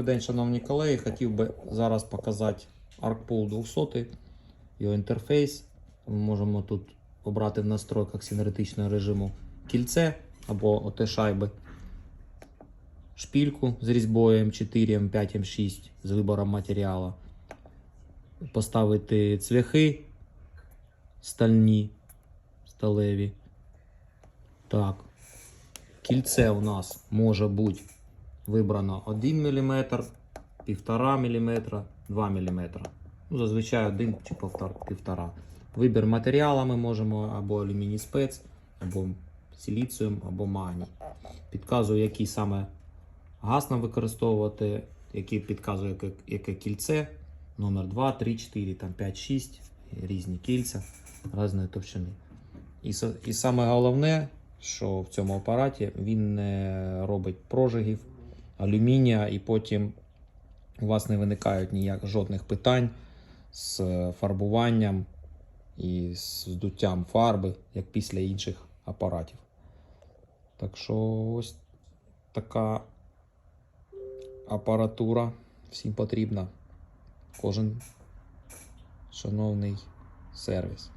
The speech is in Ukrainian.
Добрий день, шановні колеги. Хотів би зараз показати ArcPool 200, його інтерфейс. Ми можемо тут обрати в настройках синергетичного режиму кільце або ОТ шайби, шпільку з різьбою М4, М5, М6 з вибором матеріалу, поставити цвяхи стальні, сталеві. Так. Кільце у нас може бути вибрано 1 мм, 1,5 мм, 2 мм. Ну, зазвичай 1 чи 1,5. Вибір матеріалу ми можемо або алюміній спец, або силіціум, або магній. Підказую, який саме газ нам використовувати, який підказує, яке, яке кільце. Номер 2, 3, 4, там 5, 6, різні кільця різної товщини. І, і саме головне, що в цьому апараті він не робить прожигів алюмінія, і потім у вас не виникають ніяк жодних питань з фарбуванням і з здуттям фарби, як після інших апаратів. Так що ось така апаратура всім потрібна. Кожен шановний сервіс.